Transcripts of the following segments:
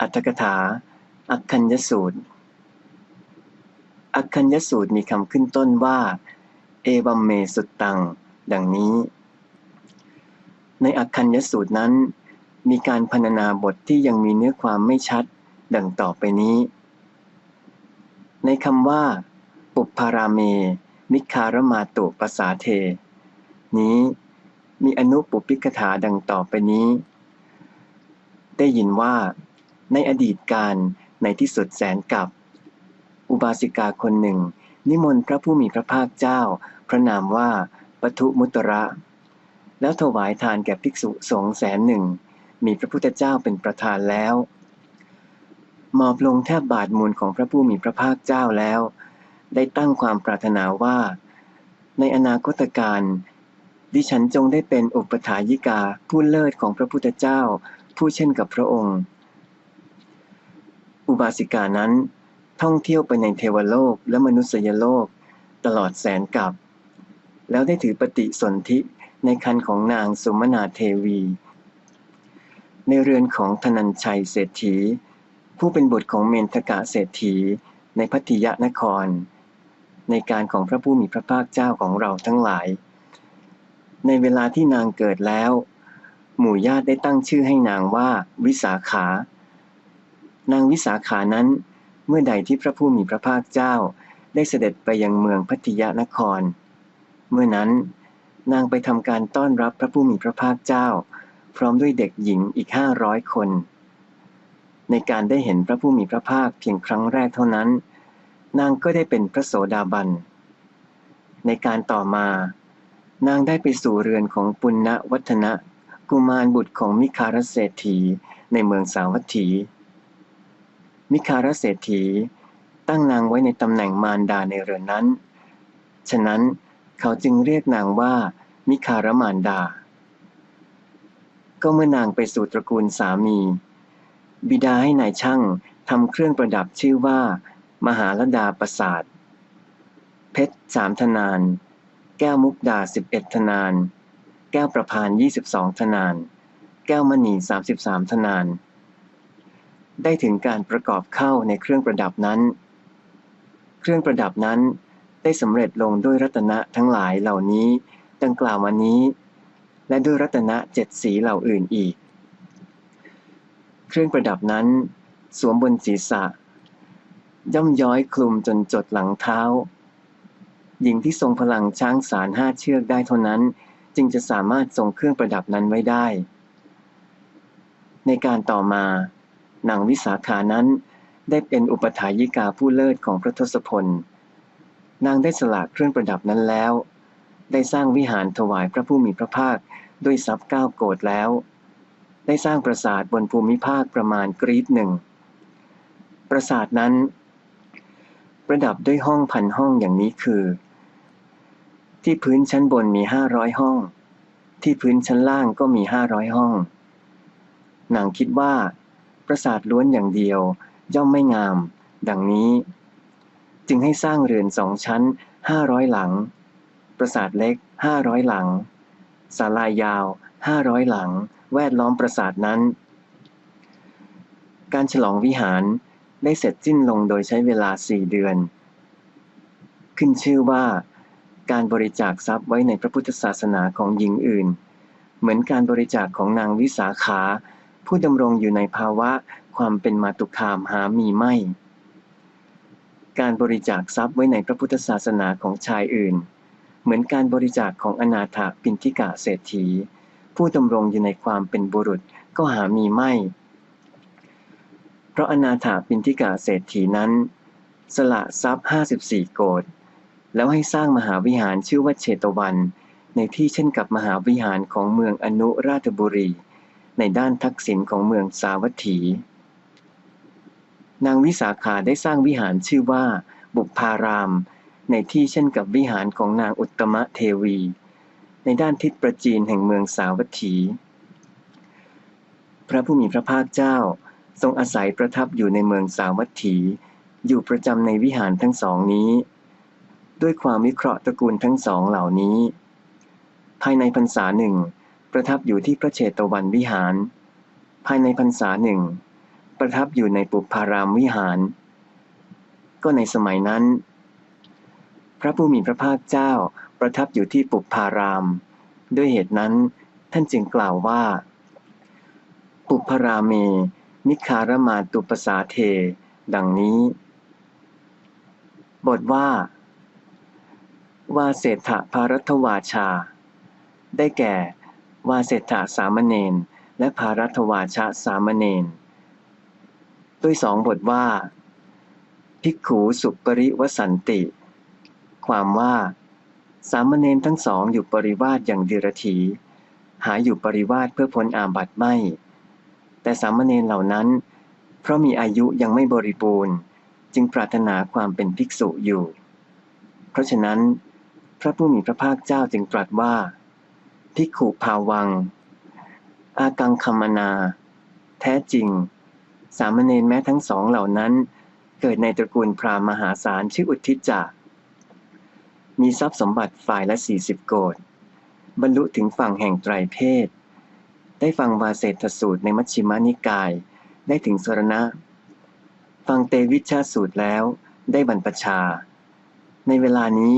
อัตถกถา อักคัญยสูตร อักคัญยสูตรมีคำขึ้นต้นว่า เอวัมเมสุตตัง ดังนี้ ในอักคัญยสูตรนั้น มีการพรรณนาบทที่ยังมีเนื้อความไม่ชัด ดังต่อไปนี้ ในคำว่า ปุพาราเมนิคารมาตุปสาเท นี้มีอนุปุพิกถาดังต่อไปนี้ ได้ยินว่า ในอดีตการในที่สุดแสนกับ อุบาสิกาคนหนึ่ง นิมนต์พระผู้มีพระภาคเจ้า พระนามว่าปทุมุตระ แล้วถวายทานแก่ภิกษุสงฆ์แสนหนึ่ง มีพระพุทธเจ้าเป็นประธานแล้วมอบลงแทบบาทมูลของพระผู้มีพระภาคเจ้าแล้ว ได้ตั้งความปรารถนาว่า ในอนาคตการดิฉันจงได้เป็นอุปถายิกาผู้เลิศของพระพุทธเจ้า ผู้เช่นกับพระองค์ อุบาสิกานั้น ท่องเที่ยวไปในเทวโลกและมนุษยโลก ตลอดแสนกับ แล้วได้ถือปฏิสนธิในคันของนางสมนาเทวี ในเรือนของธนัญชัยเศรษฐี ผู้เป็นบุตรของเมนทกะเศรษฐีในพัทยนคร ในการของพระผู้มีพระภาคเจ้าของเราทั้งหลาย ในเวลาที่นางเกิดแล้ว หมู่ญาติได้ตั้งชื่อให้นางว่าวิสาขา นางวิสาขานั้น เมื่อใดที่พระผู้มีพระภาคเจ้าได้เสด็จไปยังเมืองพัทยานคร เมื่อนั้น นางไปทำการต้อนรับพระผู้มีพระภาคเจ้า พร้อมด้วยเด็กหญิงอีกห้าร้อยคน ในการได้เห็นพระผู้มีพระภาคเพียงครั้งแรกเท่านั้น นางก็ได้เป็นพระโสดาบัน ในการต่อมา นางได้ไปสู่เรือนของปุณณวัฒนะกุมารบุตรของมิคารเศรษฐีในเมืองสาวัตถี มิคารเศรษฐี ตั้งนางไว้ในตำแหน่งมารดาในเรือนนั้น ฉะนั้นเขาจึงเรียกนางว่า มิคารมารดา ก็เมื่อนางไปสู่ตระกูลสามี บิดาให้นายช่างทำเครื่องประดับชื่อว่า มหาลดาประสาท เพชรสามธนาน แก้วมุกดาสิบเอ็ดธนาน แก้วประพานยี่สิบสองธนาน แก้วมณีสามสิบสามธนาน ได้ถึงการประกอบเข้าในเครื่องประดับนั้น เครื่องประดับนั้นได้สำเร็จลงด้วยรัตนะทั้งหลายเหล่านี้ดังกล่าวมานี้ และด้วยรัตนะเจ็ดสีเหล่าอื่นอีก เครื่องประดับนั้น สวมบนศีรษะ ย่อมย้อยคลุมจนจดหลังเท้า หญิงที่ทรงพลังช้างสารห้าเชือกได้เท่านั้น จึงจะสามารถทรงเครื่องประดับนั้นไว้ได้ ในการต่อมา นางวิสาขานั้น ได้เป็นอุปถายิกาผู้เลิศของพระทศพล นางได้สละเครื่องประดับนั้นแล้ว ได้สร้างวิหารถวายพระผู้มีพระภาคด้วยทรัพย์เก้าโกดแล้ว ได้สร้างปราสาทบนภูมิภาคประมาณกรีดหนึ่ง ปราสาทนั้น ประดับด้วยห้องพันห้องอย่างนี้คือ ที่พื้นชั้นบนมีห้าร้อยห้อง ที่พื้นชั้นล่างก็มีห้าร้อยห้อง นางคิดว่า ปราสาทล้วนอย่างเดียว ย่อมไม่งาม ดังนี้ จึงให้สร้างเรือนสองชั้นห้าร้อยหลัง ปราสาทเล็กห้าร้อยหลัง ศาลายาวห้าร้อยหลัง แวดล้อมปราสาทนั้น การฉลองวิหารได้เสร็จสิ้นลงโดยใช้เวลาสี่เดือน ขึ้นชื่อว่าการบริจาคทรัพย์ไว้ในพระพุทธศาสนาของหญิงอื่น เหมือนการบริจาคของนางวิสาขา ผู้ดำรงอยู่ในภาวะความเป็นมาตุคามหามีไม่ การบริจาคทรัพย์ไว้ในพระพุทธศาสนาของชายอื่น เหมือนการบริจาคของอนาถาปินทิกะเศรษฐี ผู้ดำรงอยู่ในความเป็นบุรุษก็หามีไม่ เพราะอนาถาปินทิกะเศรษฐีนั้น สละทรัพย์ห้าสิบสี่โกดแล้วให้สร้างมหาวิหารชื่อว่าเชตวัน ในที่เช่นกับมหาวิหารของเมืองอนุราชบุรี ในด้านทักษิณของเมืองสาวัตถี นางวิสาขาได้สร้างวิหารชื่อว่าบุพาราม ในที่เช่นกับวิหารของนางอุตมะเทวี ในด้านทิศประจีนแห่งเมืองสาวัตถี พระผู้มีพระภาคเจ้าทรงอาศัยประทับอยู่ในเมืองสาวัตถี อยู่ประจำในวิหารทั้งสองนี้ ด้วยความวิเคราะห์ตระกูลทั้งสองเหล่านี้ ภายในพรรษาหนึ่ง ประทับอยู่ที่พระเชตวันวิหาร ภายในพรรษาหนึ่ง ประทับอยู่ในปุพารามวิหาร ก็ในสมัยนั้น พระผู้มีพระภาคเจ้าประทับอยู่ที่ปุพาราม ด้วยเหตุนั้นท่านจึงกล่าวว่า ปุพราเม นิคารมาตุปสาเท ดังนี้ บทว่าวาเศรษฐภารัตวาชา ได้แก่ วาเศรษฐสามเณรและภารัตวาชาสามเณรด้วยสองบทว่า ภิกขูสุปริวสันติ ความว่า สามเณรทั้งสองอยู่ปริวาสอย่างดิรถีหาอยู่ปริวาสเพื่อพ้นอาบัติไม่ แต่สามเณรเหล่านั้น เพราะมีอายุยังไม่บริบูรณ์ จึงปรารถนาความเป็นภิกษุอยู่ เพราะฉะนั้น พระผู้มีพระภาคเจ้าจึงตรัสว่า ภิกขุภาวัง อากังคมนา แท้จริง สามเณรแม้ทั้งสองเหล่านั้น เกิดในตระกูลพราหมณ์มหาศาลชื่ออุทิจจะมีทรัพย์สมบัติฝ่ายละสี่สิบโกดบรรลุถึงฝั่งแห่งไตรเพศ ได้ฟังวาเศรษฐสูตรในมัชฌิมานิกาย ได้ถึงสรณะ ฟังเตวิชาสูตรแล้ว ได้บรรพชา ในเวลานี้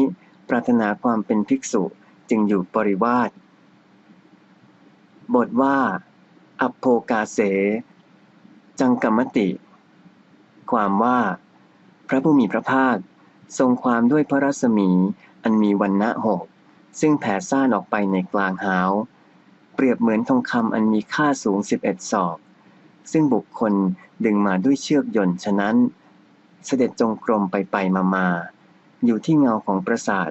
ปรารถนาความเป็นภิกษุจึงอยู่ปริวาส บทว่าอัปโภกาเส จังกรรมติ ความว่า พระผู้มีพระภาค ทรงความด้วยพระรัศมีอันมีวันณะหก ซึ่งแผ่ซ่านออกไปในกลางหาว เปรียบเหมือนทองคำอันมีค่าสูง11ศอก ซึ่งบุคคลดึงมาด้วยเชือกยนต์ฉะนั้น เสด็จจงกรมไปไปมามาอยู่ที่เงาของปราสาท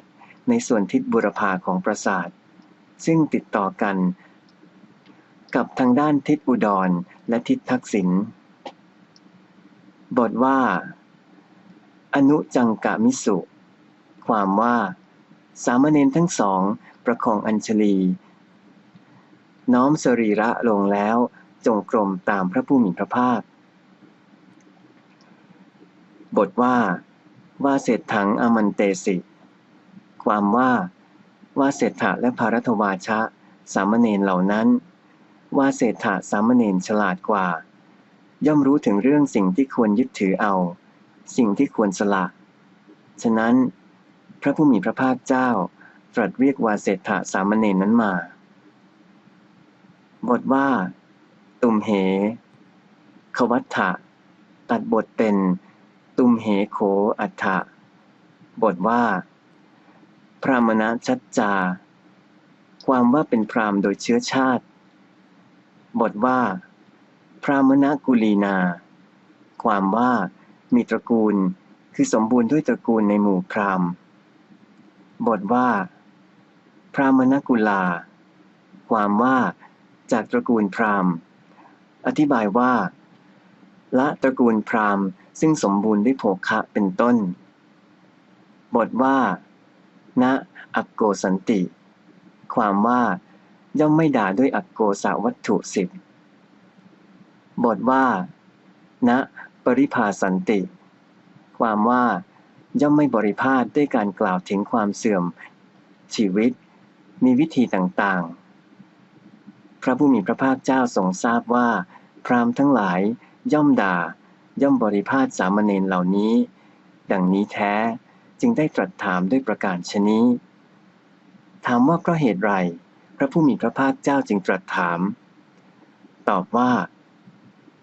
ในส่วนทิศบุรพาของปราสาท ซึ่งติดต่อกัน กับทางด้านทิศอุดร และทิศทักษิณ บทว่า อนุจังกะมิสุ ความว่า สามเณรทั้งสองประคองอัญชลี น้อมสรีระลงแล้วจงกรมตามพระผู้มีพระภาค บทว่า ว่าเศรษถังอมันเตสิ ความว่า ว่าเศรษฐะและภารัตวาชะ สามเณรเหล่านั้น ว่าเศรษฐะสามเณรฉลาดกว่า ย่อมรู้ถึงเรื่องสิ่งที่ควรยึดถือเอา สิ่งที่ควรสละ ฉะนั้น พระผู้มีพระภาคเจ้า ตรัสเรียกว่าเศรษฐะสามเณรนั้นมา บทว่า ตุมเห ขวัฏฐะตัดบทเป็น ตุมเหโขอัฏฐะบทว่า พรามณะชัดจา ความว่าเป็นพรามโดยเชื้อชาติ บทว่า พรามณกุลีนา ความว่ามีตระกูลคือสมบูรณ์ด้วยตระกูลในหมู่พราหมณ์ บทว่า พรามณกุลา ความว่าจากตระกูลพราหมณ์ อธิบายว่า ละตระกูลพราหมณ์ซึ่งสมบูรณ์ด้วยโภคะเป็นต้น บทว่า ณอักโกสันติ ความว่า ย่อมไม่ด่าด้วยอักโกสาวัตถุสิบบทว่าณปริภาสันติ ความว่า ย่อมไม่บริพาทด้วยการกล่าวถึงความเสื่อม ชีวิต มีวิธีต่างๆ พระผู้มีพระภาคเจ้าทรงทราบว่า พราหมณ์ทั้งหลายย่อมด่า ย่อมบริพาทสามเณรเหล่านี้ ดังนี้แท้จึงได้ตรัสถามด้วยประการชนี้ ถามว่าเพราะเหตุไร พระผู้มีพระภาคเจ้าจึงตรัสถาม ตอบว่า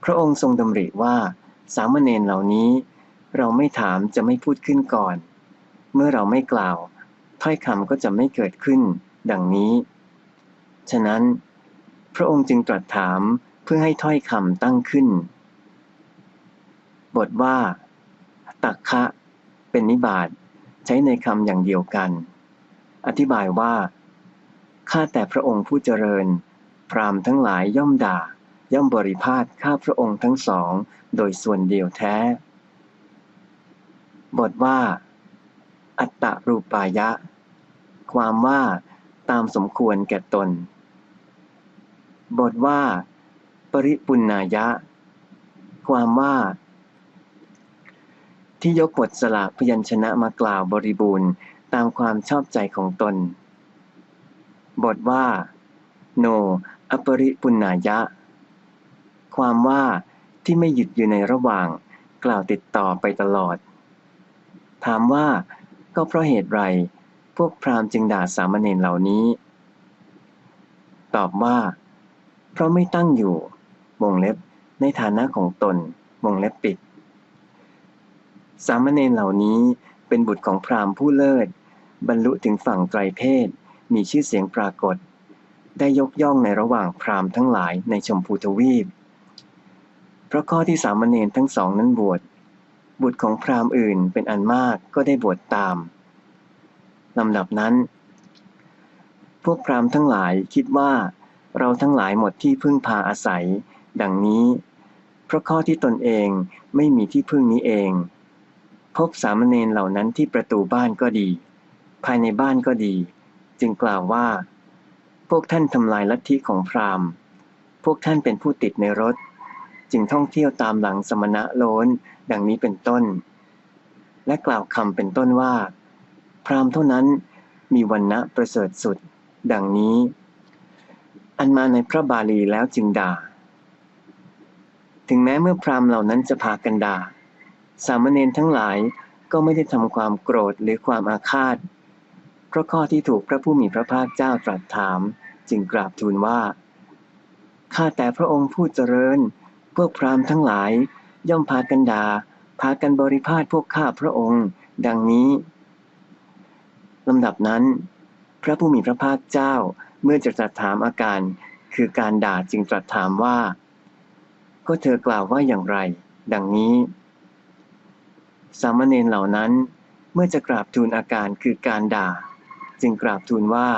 พระองค์ทรงดำริว่า สามเณรเหล่านี้ เราไม่ถามจะไม่พูดขึ้นก่อน เมื่อเราไม่กล่าว ถ้อยคำก็จะไม่เกิดขึ้น ดังนี้ ฉะนั้น พระองค์จึงตรัสถามเพื่อให้ถ้อยคำตั้งขึ้น บทว่า ตักคะ เป็นนิบาตใช้ในคำอย่างเดียวกัน อธิบายว่า ข้าแต่พระองค์ผู้เจริญ พรามทั้งหลายย่อมด่า ย่อมบริพาทข้าพระองค์ทั้งสอง โดยส่วนเดียวแท้ บทว่า อัตตรูปายะ ความว่าตามสมควรแก่ตน บทว่า ปริปุณายะ ความว่าที่ยกบทสละพยัญชนะมากล่าวบริบูรณ์ตามความชอบใจของตน บทว่า โน อปริปุณายะ ความว่าที่ไม่หยุดอยู่ในระหว่าง กล่าวติดต่อไปตลอด ถามว่าก็เพราะเหตุไร พวกพราหมณ์จึงด่าสามเณรเหล่านี้ ตอบว่า เพราะไม่ตั้งอยู่ วงเล็บในฐานะของตน วงเล็บปิด สามเณรเหล่านี้เป็นบุตรของพราหมณ์ผู้เลิศ บรรลุถึงฝั่งไตรเพศ มีชื่อเสียงปรากฏ ได้ยกย่องในระหว่างพราหมณ์ทั้งหลายในชมพูทวีป เพราะข้อที่สามเณรทั้งสองนั้นบวช บุตรของพราหมณ์อื่นเป็นอันมากก็ได้บวชตามลำดับนั้น พวกพราหมณ์ทั้งหลายคิดว่าเราทั้งหลายหมดที่พึ่งพาอาศัย ดังนี้ เพราะข้อที่ตนเองไม่มีที่พึ่งนี้เอง พบสามเณรเหล่านั้นที่ประตูบ้านก็ดี ภายในบ้านก็ดี จึงกล่าวว่า พวกท่านทำลายลัทธิของพราหมณ์ พวกท่านเป็นผู้ติดในรถ จึงท่องเที่ยวตามหลังสมณะโล้นดังนี้เป็นต้น และกล่าวคำเป็นต้นว่า พราหมณ์เท่านั้นมีวันณะประเสริฐสุด ดังนี้ อันมาในพระบาลีแล้วจึงด่า ถึงแม้เมื่อพราหมณ์เหล่านั้นจะพากันด่า สามเณรทั้งหลายก็ไม่ได้ทำความโกรธหรือความอาฆาต เพราะข้อที่ถูกพระผู้มีพระภาคเจ้าตรัสถาม จึงกราบทูลว่า ข้าแต่พระองค์ผู้เจริญ พวกพราหมณ์ทั้งหลาย ย่อมพากันดา่าพากันบริพาทพวกข้าพระองค์ ดังนี้ลำดับนั้น พระผู้มีพระภาคเจ้าเมื่อจะตรัสถามอาการ คือการด่าจึงตรัสถามว่า ก็เธอกล่าวว่าอย่างไร ดังนี้ สามเณรเหล่านั้นเมื่อจะกราบทูลอาการคือการด่า จึงกราบทูลว่า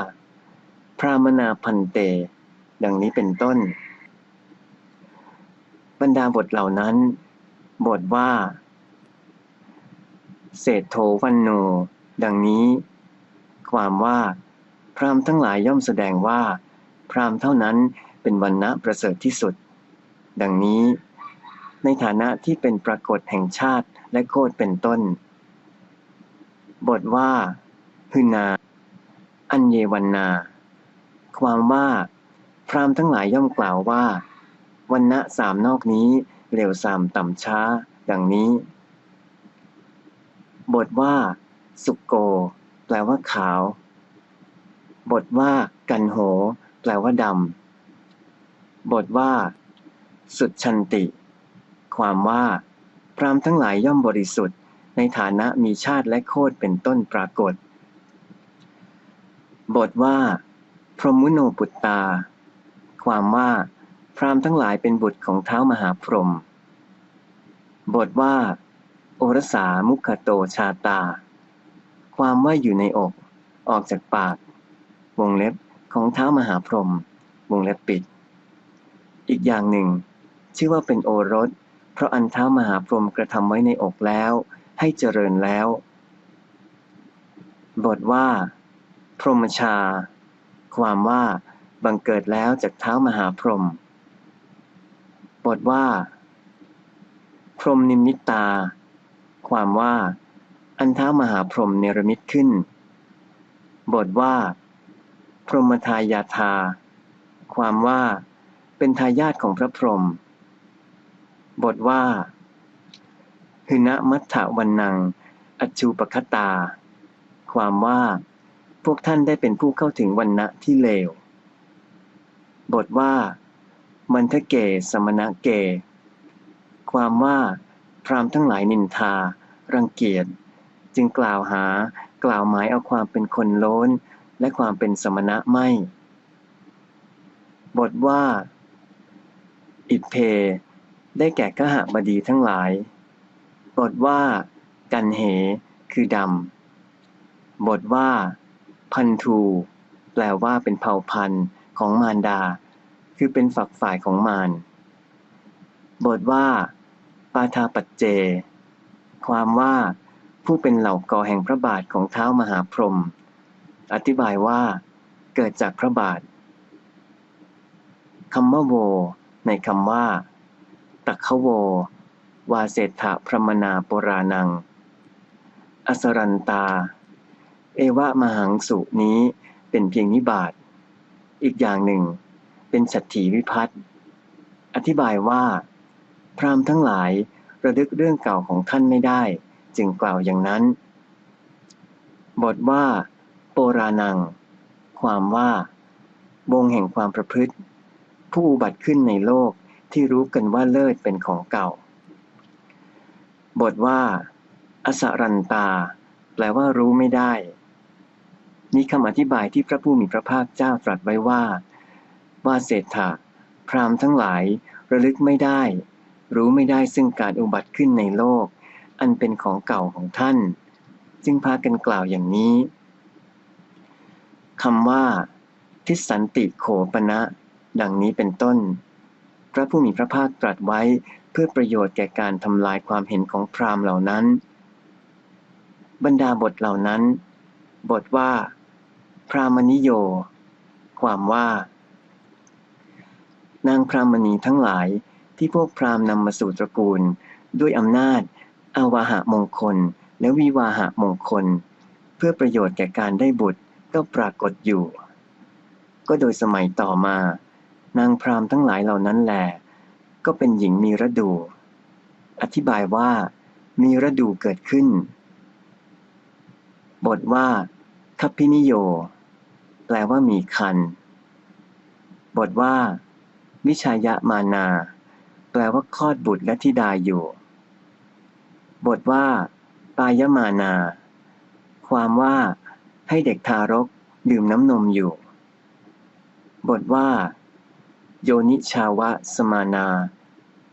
พระมนาพันเต ดังนี้เป็นต้น บรรดาบทเหล่านั้น บทว่า เศรษโทวันโน ดังนี้ ความว่า พราหมณ์ทั้งหลายย่อมแสดงว่า พราหมณ์เท่านั้นเป็นวันณะประเสริฐที่สุด ดังนี้ ในฐานะที่เป็นปรากฏแห่งชาติและโคดเป็นต้น บทว่าฮึนา เยวันนา ความว่า พรามทั้งหลายย่อมกล่าวว่า วันณะสามนอกนี้เร็วสามต่ำช้า ดังนี้ บทว่า สุกโก แปลว่าขาว บทว่า กันโห แปลว่าดำ บทว่า สุดชันติ ความว่า พรามทั้งหลายย่อมบริสุทธิ์ ในฐานะมีชาติและโคดเป็นต้นปรากฏ บทว่า พรหมุโนปุตตา ความว่า พรามทั้งหลายเป็นบุตรของเท้ามหาพรหมบทว่า โอรสามุขโตชาตา ความว่าอยู่ในอก ออกจากปาก วงเล็บของเท้ามหาพรหมวงเล็บปิด อีกอย่างหนึ่ง ชื่อว่าเป็นโอรส เพราะอันเท้ามหาพรหมกระทำไว้ในอกแล้ว ให้เจริญแล้ว บทว่า รหมชา ความว่าบังเกิดแล้วจากเท้ามหาพรหมบทว่า พรหมนิมิตตา ความว่า อันเท้ามหาพรหมเนรมิตขึ้น บทว่า พรหมทายาทา ความว่า เป็นทายาทของพระพรหมบทว่าหืณมัทธวันนัง อจูปคตา ความว่า พวกท่านได้เป็นผู้เข้าถึงวันณะที่เลว บทว่า มันทะเกสมณะเก ความว่า พรามทั้งหลายนินทา รังเกียจ จึงกล่าวหา กล่าวหมายเอาความเป็นคนโล้น และความเป็นสมณะไม่ บทว่า อิเพ ได้แก่กหบดีทั้งหลาย บทว่า กันเห คือดำ บทว่า พันทูแปลว่าเป็นเผ่าพันธุ์ของมารดา คือเป็นฝักฝ่ายของมาร บทว่า ปาทาปัจเจ ความว่าผู้เป็นเหล่ากอแห่งพระบาทของเท้ามหาพรหมอธิบายว่า เกิดจากพระบาทคำว่าโว ในคำว่า ตักขโว วาเศรษฐะพรมนาปรานัง อสรันตา เอวะมหังสุนี้เป็นเพียงนิบาตอีกอย่างหนึ่ง เป็นฉัตถีวิพัตอธิบายว่า พรามทั้งหลายระลึกเรื่องเก่าของท่านไม่ได้ จึงกล่าวอย่างนั้น บทว่า โปรานัง ความว่า วงแห่งความประพฤติ ผู้อุบัติขึ้นในโลกที่รู้กันว่าเลิศเป็นของเก่า บทว่า อสรันตา แปลว่ารู้ไม่ได้ มีคำอธิบายที่พระผู้มีพระภาคเจ้าตรัสไว้ว่า ว่าเศรษฐะพรามทั้งหลายระลึกไม่ได้ รู้ไม่ได้ซึ่งการอุบัติขึ้นในโลก อันเป็นของเก่าของท่าน จึงพากันกล่าวอย่างนี้คำว่า ทิสันติโขปณะดังนี้เป็นต้น พระผู้มีพระภาคตรัสไว้เพื่อประโยชน์แก่การทำลายความเห็นของพรามเหล่านั้น บรรดาบทเหล่านั้น บทว่า พรามณิโย ความว่า นางพรามณีทั้งหลายที่พวกพราหมณ์นำมาสู่ตระกูล ด้วยอำนาจ อาวาหะมงคล และวิวาหะมงคล เพื่อประโยชน์แก่การได้บุตรก็ปรากฏอยู่ ก็โดยสมัยต่อมา นางพราหมณ์ทั้งหลายเหล่านั้นแหลก็เป็นหญิงมีฤดู อธิบายว่า มีฤดูเกิดขึ้น บทว่าคัพพินิโย แปลว่ามีคัน บทว่า วิชายะมานา แปลว่าคลอดบุตรและธิดาอยู่ บทว่า ปายมานา ความว่า ให้เด็กทารกดื่มน้ำนมอยู่ บทว่า โยนิชาวะสมานา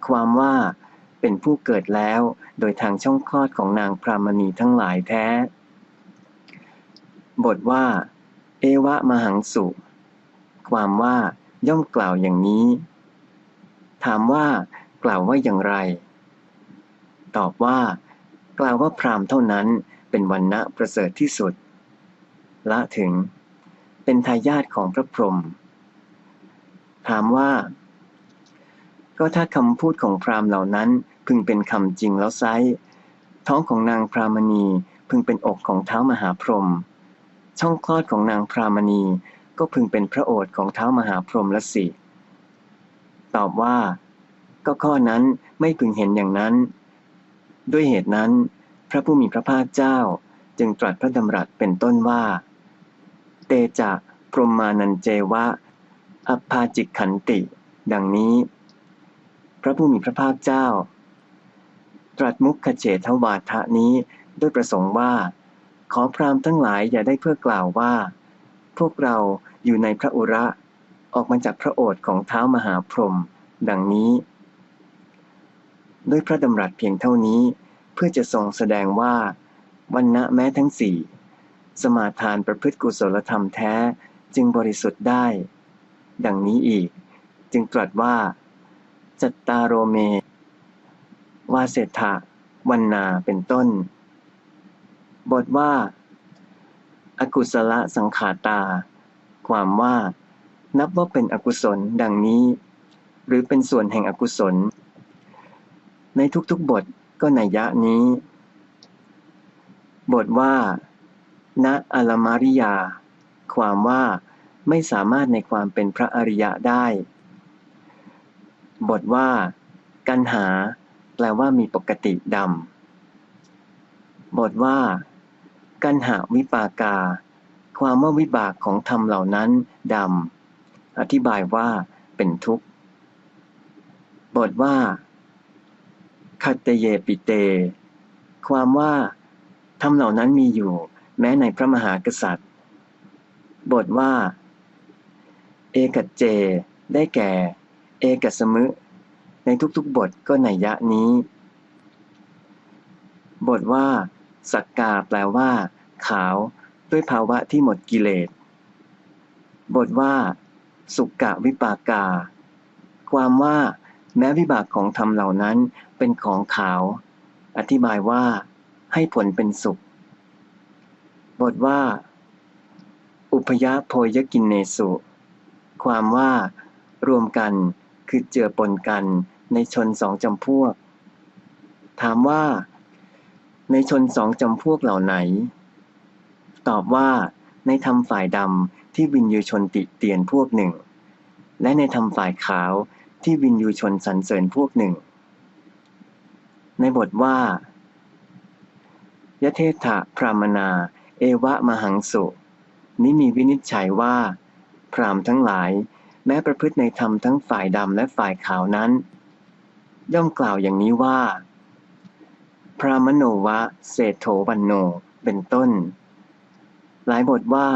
ความว่าเป็นผู้เกิดแล้วโดยทางช่องคลอดของนางพรามณีทั้งหลายแท้ บทว่า เอวะมหังสุ ความว่าย่อมกล่าวอย่างนี้ ถามว่ากล่าวว่าอย่างไร ตอบว่า กล่าวว่าพรามเท่านั้นเป็นวันณะประเสริฐที่สุด ละถึง เป็นทายาทของพระพรหมถามว่า ก็ถ้าคำพูดของพรามเหล่านั้นพึงเป็นคำจริงแล้วไซท้องของนางพรามณีพึงเป็นอกของเท้ามหาพรหม ช่องคลอดของนางพรามณี ก็พึงเป็นพระโอษฐ์ของเท้ามหาพรหมละสิ ตอบว่า ก็ข้อนั้นไม่พึงเห็นอย่างนั้น ด้วยเหตุนั้น พระผู้มีพระภาคเจ้าจึงตรัสพระดำรัสเป็นต้นว่า เตจะพรหมานันเจวะอภาจิกขันติ ดังนี้ พระผู้มีพระภาคเจ้า ตรัสมุขเฉทวาทะนี้ด้วยประสงค์ว่า ขอพรามทั้งหลายอย่าได้เพื่อกล่าวว่า พวกเราอยู่ในพระอุระ ออกมาจากพระโอษฐ์ของเท้ามหาพรหมดังนี้ ด้วยพระดำรัสเพียงเท่านี้ เพื่อจะทรงแสดงว่าวันณะแม้ทั้งสี่สมาทานประพฤติกุศลธรรมแท้จึงบริสุทธิ์ได้ ดังนี้อีก จึงตรัสว่า จัตตาโรเม วาเศรษฐะวันนาเป็นต้น บทว่า อกุศลสังขาตา ความว่า นับว่าเป็นอกุศลดังนี้ หรือเป็นส่วนแห่งอกุศล ในทุกๆบทก็ในยะนี้ บทว่า ณอลมาริยา ความว่าไม่สามารถในความเป็นพระอริยะได้ บทว่า กันหา แปลว่ามีปกติดำบทว่า กันหาวิปากา ความว่าวิบากของธรรมเหล่านั้นดำ อธิบายว่าเป็นทุกข์ บทว่า คัตเตเยปิเต ความว่าธรรมเหล่านั้นมีอยู่ แม้ในพระมหากษัตริย์ บทว่า เอกัจเจ ได้แก่ เอกัสมึในทุกๆบทก็ในยะนี้ บทว่า สักกาแปลว่า ขาวด้วยภาวะที่หมดกิเลส บทว่า สุกะวิปากา ความว่า แม้วิบากของธรรมเหล่านั้นเป็นของขาว อธิบายว่า ให้ผลเป็นสุข บทว่า อุพยโพยกินเนสุ ความว่า รวมกันคือเจือปนกันในชนสองจำพวก ถามว่า ในชนสองจำพวกเหล่าไหน ตอบว่า ในธรรมฝ่ายดำที่วินยูชนติเตียนพวกหนึ่ง และในธรรมฝ่ายขาวที่วินยูชนสรรเสริญพวกหนึ่ง ในบทว่ายะเทถะพรามนา เอวะมหังสุ นี้มีวินิจฉัยว่า พรามทั้งหลาย แม้ประพฤติในธรรมทั้งฝ่ายดำและฝ่ายขาวนั้น ย่อมกล่าวอย่างนี้ว่า พรามโนวะเศรษโถวันโน เป็นต้น หลายบทว่า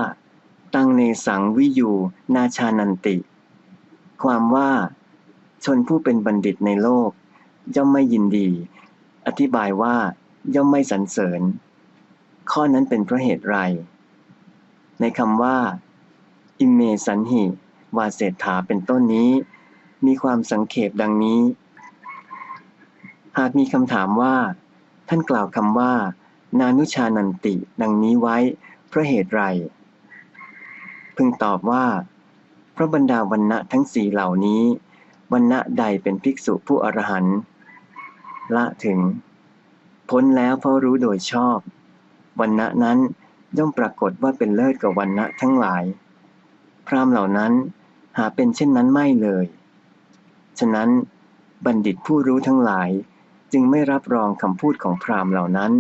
ตั้งเนสังวิยูนาชานันติ ความว่า ชนผู้เป็นบัณฑิตในโลก ย่อมไม่ยินดี อธิบายว่าย่อมไม่สรรเสริญ ข้อนั้นเป็นเพราะเหตุไร ในคำว่า อิเมสันหิวาเศรษฐาเป็นต้นนี้ มีความสังเขปดังนี้ หากมีคำถามว่า ท่านกล่าวคำว่า นานุชานันติ ดังนี้ไว้เพราะเหตุไร พึงตอบว่า เพราะบรรดาวันณะทั้งสี่เหล่านี้วันณะใดเป็นภิกษุผู้อรหันต์ละถึง พ้นแล้วเพราะรู้โดยชอบวันณะนั้นย่อมปรากฏว่าเป็นเลิศกว่าวันณะทั้งหลาย พรามเหล่านั้นหาเป็นเช่นนั้นไม่เลย ฉะนั้นบัณฑิตผู้รู้ทั้งหลาย จึงไม่รับรองคำพูดของพราหมณ์เหล่านั้น